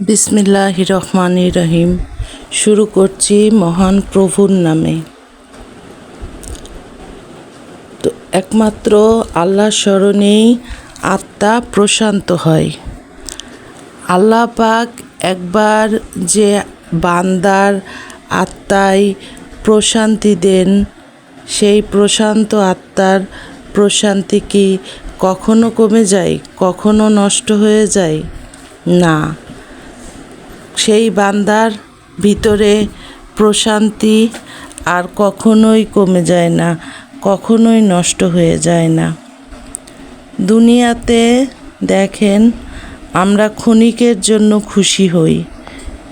বিসমিল্লাহ রহমান রহিম। শুরু করছি মহান প্রভুর নামে। তো একমাত্র আল্লাহ স্মরণেই আত্মা প্রশান্ত হয়। আল্লাহ পাক একবার যে বান্দার আত্মায় প্রশান্তি দেন, সেই প্রশান্ত আত্মার প্রশান্তি কি কখনো কমে যায়, কখনো নষ্ট হয়ে যায়? না। সেই বান্দার ভিতরে প্রশান্তি আর কখনোই কমে যায় না, কখনোই নষ্ট হয়ে যায় না। দুনিয়াতে দেখেন, আমরা ক্ষণিকের জন্য খুশি হই।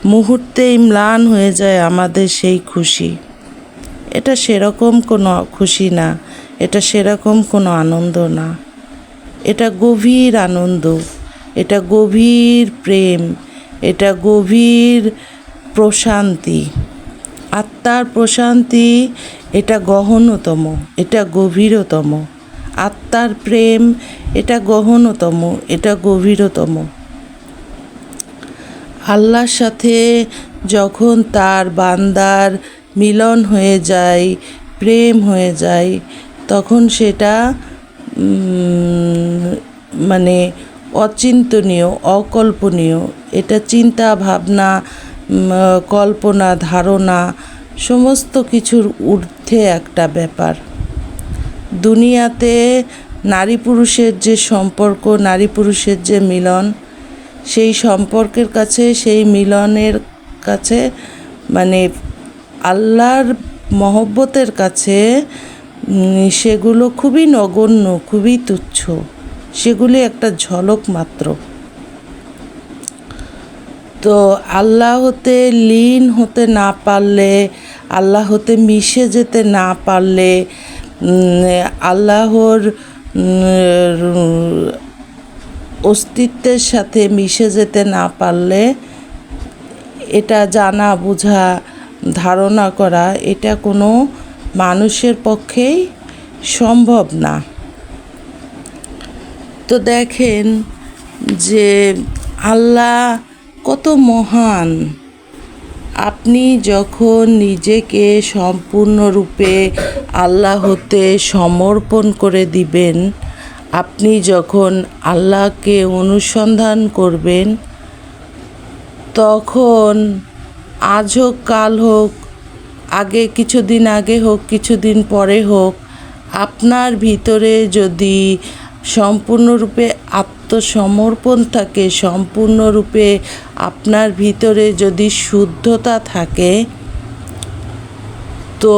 মুহূর্তেই ম্লান হয়ে যায় আমাদের সেই খুশি। এটা সেরকম কোনো খুশি না, এটা সেরকম কোনো আনন্দ না। এটা গভীর আনন্দ, এটা গভীর প্রেম এটা গভীর প্রশান্তি। আত্মার প্রশান্তি, এটা গহনতম, এটা গভীরতম। আত্মার প্রেম, এটা গহনতম, এটা গভীরতম। আল্লাহর সাথে যখন তার বান্দার মিলন হয়ে যায়, প্রেম হয়ে যায়, তখন সেটা মানে অচিন্তনীয়, অকল্পনীয়। এটা চিন্তা, ভাবনা কল্পনা, ধারণা, সমস্ত কিছুর ঊর্ধ্বে একটা ব্যাপার। দুনিয়াতে নারী পুরুষের যে সম্পর্ক নারী পুরুষের যে মিলন, সেই সম্পর্কের কাছে, সেই মিলনের কাছে মানে আল্লাহর মহব্বতের কাছে সেগুলো খুবই নগণ্য, খুবই তুচ্ছ। সেগুলি একটা ঝলক মাত্র। তো আল্লাহ হতে লীন হতে না পারলে, আল্লাহ হতে মিশে যেতে না পারলে আল্লাহর অস্তিত্বের সাথে মিশে যেতে না পারলে, এটা জানা, বোঝা, ধারণা করা, এটা কোনো মানুষের পক্ষেই সম্ভব না। তো দেখেন যে আল্লাহ কত মহান। আপনি যখন নিজেকে সম্পূর্ণরূপে আল্লাহ হতে সমর্পণ করে দিবেন, আপনি যখন আল্লাহকে অনুসন্ধান করবেন, তখন আজ হোক, কাল হোক, আগে কিছুদিন আগে হোক, কিছুদিন পরে হোক, আপনার ভিতরে যদি সম্পূর্ণরূপে আত্মসমর্পণ থাকে, সম্পূর্ণরূপে আপনার ভিতরে যদি শুদ্ধতা থাকে, তো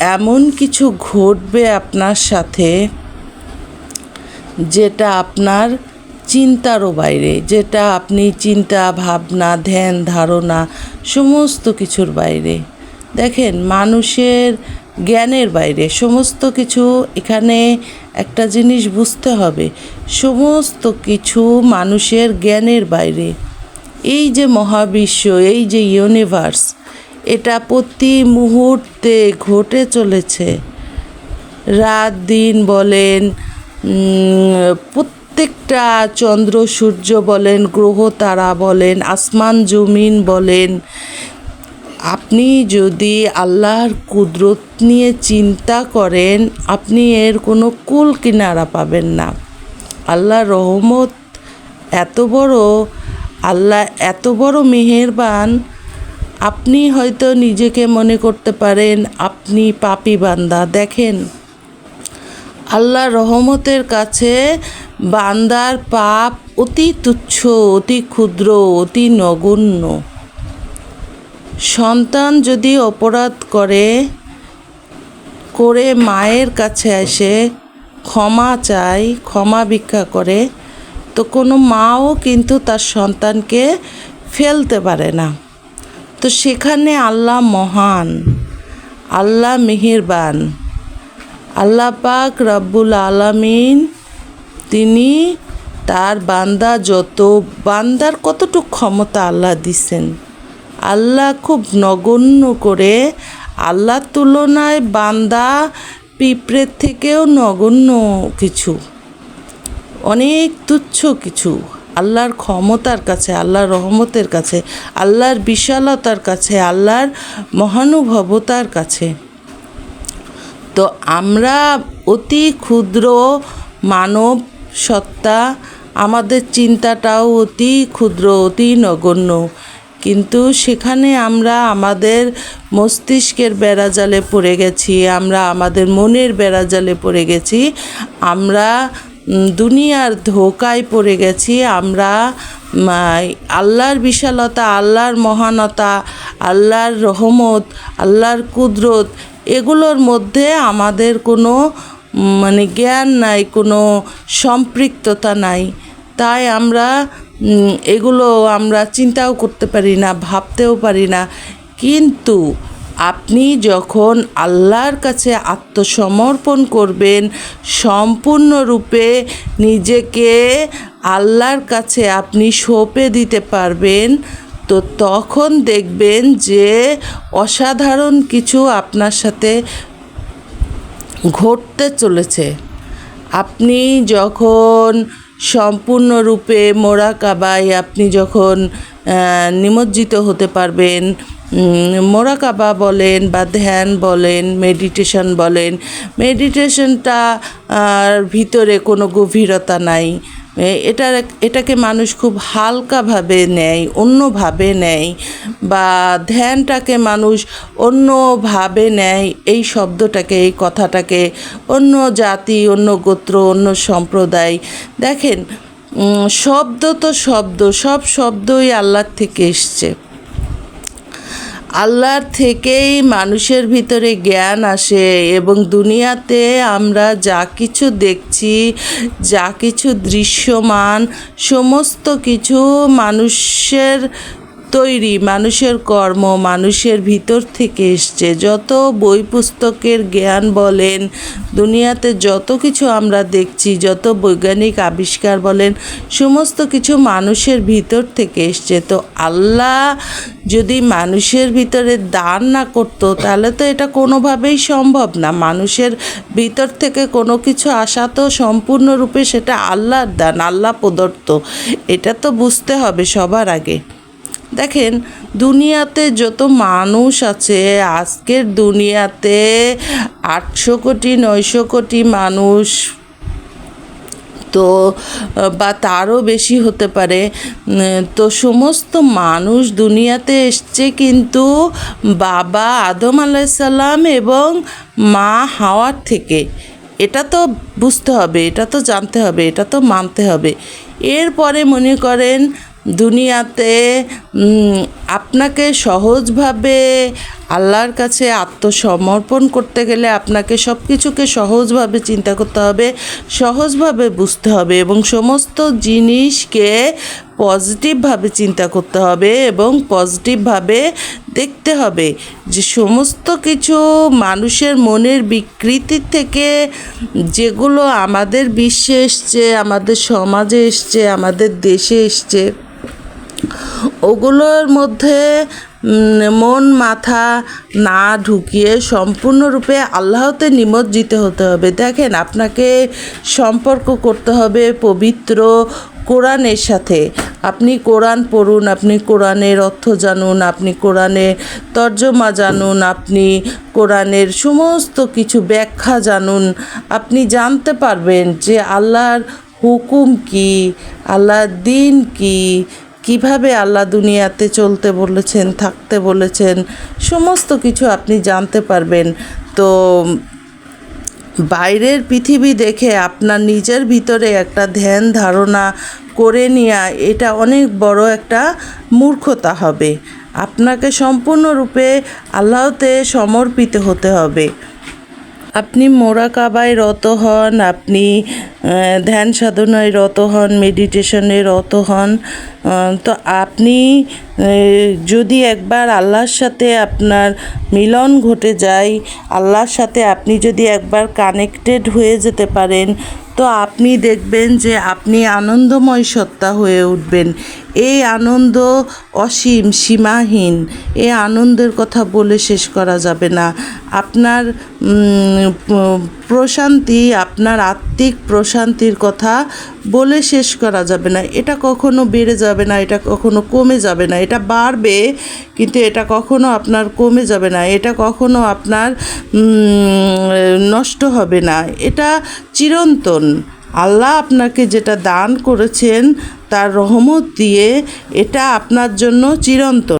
এমন কিছু ঘটবে আপনার সাথে যেটা আপনার চিন্তারও বাইরে, যেটা আপনি চিন্তা, ভাবনা, ধ্যান, ধারণা সমস্ত কিছুর বাইরে। দেখেন, মানুষের জ্ঞানের বাইরে, সমস্ত কিছু এখানে একটা জিনিস বুঝতে হবে, সমস্ত কিছু মানুষের জ্ঞানের বাইরে। এই যে মহাবিশ্ব, এই যে ইউনিভার্স এটা প্রতি মুহূর্তে ঘটে চলেছে। রাত দিন বলেন প্রত্যেকটা চন্দ্র সূর্য বলেন, গ্রহ তারা বলেন, আসমান জমিন বলেন আপনি যদি আল্লাহর কুদরত নিয়ে চিন্তা করেন, আপনি এর কোনো কুল কিনারা পাবেন না। আল্লাহর রহমত এত বড়, আল্লাহ এত বড় মেহেরবান, আপনি হয়তো নিজেকে মনে করতে পারেন, আপনি পাপি বান্দা। দেখেন আল্লাহ রহমতের কাছে বান্দার পাপ অতি তুচ্ছ, অতি ক্ষুদ্র, অতি নগণ্য। সন্তান যদি অপরাধ করে করে মায়ের কাছে এসে ক্ষমা চায়, ক্ষমা ভিক্ষা করে, তো কোনো মাও কিন্তু তার সন্তানকে ফেলতে পারে না। তো সেখানে আল্লাহ মহান, আল্লাহ মেহেরবান, আল্লাহ পাক রব্বুল আলামিন তিনি তার বান্দা যত, বান্দার কতটুকু ক্ষমতা আল্লাহ দিছেন। আল্লাহ খুব নগণ্য করে। আল্লাহর তুলনায় বান্দা পিঁপড়ের থেকেও নগণ্য কিছু। অনেক তুচ্ছ কিছু। আল্লাহর ক্ষমতার কাছে, আল্লাহর রহমতের কাছে, আল্লাহর বিশালতার কাছে, আল্লাহর মহানুভবতার কাছে। তো আমরা অতি ক্ষুদ্র মানব সত্তা, আমাদের চিন্তাটাও অতি ক্ষুদ্র, অতি নগণ্য। কিন্তু সেখানে আমরা আমাদের মস্তিষ্কের বেড়াজালে পড়ে গেছি, আমরা আমাদের মনের বেড়াজালে পড়ে গেছি, আমরা দুনিয়ার ধোকায় পড়ে গেছি, আমরা আল্লাহর বিশালতা, আল্লাহর মহানতা, আল্লাহর রহমত, আল্লাহর কুদরত, এগুলোর মধ্যে আমাদের কোনো মানে জ্ঞান নাই, কোনো সম্পৃক্ততা নাই। তাই আমরা এগুলো আমরা চিন্তাও করতে পারি না, ভাবতেও পারি না। কিন্তু আপনি যখন আল্লাহর কাছে আত্মসমর্পণ করবেন, সম্পূর্ণরূপে নিজেকে আল্লাহর কাছে আপনি সঁপে দিতে পারবেন, তো তখন দেখবেন যে অসাধারণ কিছু আপনার সাথে ঘটতে চলেছে। আপনি যখন সম্পূর্ণরূপে মোরাকাবায় আপনি যখন নিমজ্জিত হতে পারবেন মোরাকাবা বলেন বা ধ্যান বলেন, মেডিটেশন বলেন, মেডিটেশনটা ভিতরে কোনো গভীরতা নাই। এটা এটাকে মানুষ খুব হালকাভাবে নেয়, অন্যভাবে নেয় বা ধ্যানটাকে মানুষ অন্যভাবে নেয়, এই শব্দটাকে, এই কথাটাকে অন্য জাতি, অন্য গোত্র, অন্য সম্প্রদায়। দেখেন শব্দ তো শব্দ, সব শব্দই আল্লাহর থেকে এসছে। আল্লাহর থেকেই মানুষের ভিতরে জ্ঞান আসে এবং দুনিয়াতে আমরা যা কিছু দেখছি, যা কিছু দৃশ্যমান, সমস্ত কিছু মানুষের তৈরি, মানুষের কর্ম মানুষের ভিতর থেকে এসছে। যত বই পুস্তকের জ্ঞান বলেন, দুনিয়াতে যত কিছু আমরা দেখছি, যত বৈজ্ঞানিক আবিষ্কার বলেন, সমস্ত কিছু মানুষের ভিতর থেকে এসছে। তো আল্লাহ যদি মানুষের ভিতরে দান না করতো, তাহলে তো এটা কোনোভাবেই সম্ভব না। মানুষের ভিতর থেকে কোনো কিছু আসা তো সম্পূর্ণরূপে সেটা আল্লাহর দান, আল্লাহ প্রদত্ত। এটা তো বুঝতে হবে সবার আগে। দেখেন, দুনিয়াতে যত মানুষ আছে, আজকের দুনিয়াতে আটশো কোটি, নয়শো কোটি মানুষ তো, বা তারও বেশি হতে পারে। তো সমস্ত মানুষ দুনিয়াতে এসছে কিন্তু বাবা আদম আলাইসাল্লাম এবং মা হাওয়ার থেকে। এটা তো বুঝতে হবে, এটা তো জানতে হবে, এটা তো মানতে হবে। এরপরে মনে করেন দুনিয়াতে আপনাকে সহজভাবে আল্লাহর কাছে আত্মসমর্পণ করতে গেলে আপনাকে সব কিছুকে সহজভাবে চিন্তা করতে হবে, সহজভাবে বুঝতে হবে এবং সমস্ত জিনিসকে পজিটিভভাবে চিন্তা করতে হবে এবং পজিটিভভাবে দেখতে হবে যে সমস্ত কিছু মানুষের মনের বিকৃতি থেকে যেগুলো আমাদের বিশ্বে এসছে, আমাদের সমাজে এসছে, আমাদের দেশে এসছে। ওগুলোর মধ্যে মন, মাথা, না ঢুকিয়ে সম্পূর্ণরূপে আল্লাহতে নিমজ্জিত হতে হবে। দেখেন, আপনাকে সম্পর্ক করতে হবে পবিত্র কোরআনের সাথে। আপনি কোরআন পড়ুন, আপনি কোরআনের অর্থ জানুন, আপনি কোরআনের তর্জমা জানুন, আপনি কোরআনের সমস্ত কিছু ব্যাখ্যা জানুন। আপনি জানতে পারবেন যে আল্লাহর হুকুম কি, আল্লাহর দিন কি কীভাবে আল্লাহ দুনিয়াতে চলতে বলেছেন, থাকতে বলেছেন, সমস্ত কিছু আপনি জানতে পারবেন। তো বাইরের পৃথিবী দেখে আপনার নিজের ভিতরে একটা ধ্যান ধারণা করে নেওয়া এটা অনেক বড় একটা মূর্খতা হবে। আপনাকে সম্পূর্ণরূপে আল্লাহতে সমর্পিত হতে হবে। আপনি মোরাকাবায় রত হন, আপনি ধ্যান সাধনায় রত হন মেডিটেশনে রত হন। তো আপনি যদি একবার আল্লাহর সাথে আপনার মিলন ঘটে যায়, আল্লাহর সাথে আপনি যদি একবার কানেক্টেড হয়ে যেতে পারেন, তো আপনি দেখবেন যে আপনি আনন্দময় সত্তা হয়ে উঠবেন। এই আনন্দ অসীম, সীমাহীন। এই আনন্দের কথা বলে শেষ করা যাবে না। আপনার প্রশান্তি, আপনার আত্মিক প্রশান্তির কথা বলে শেষ করা যাবে না। এটা কখনো বেড়ে যাবে না, এটা কখনো কমে যাবে না। এটা বাড়বে, কিন্তু এটা কখনো আপনার কমে যাবে না। এটা কখনো আপনার নষ্ট হবে না। এটা চিরন্তন। আল্লাহ আপনাকে যেটা দান করেছেন, তার রহমত দিয়ে এটা আপনার জন্য চিরন্তন।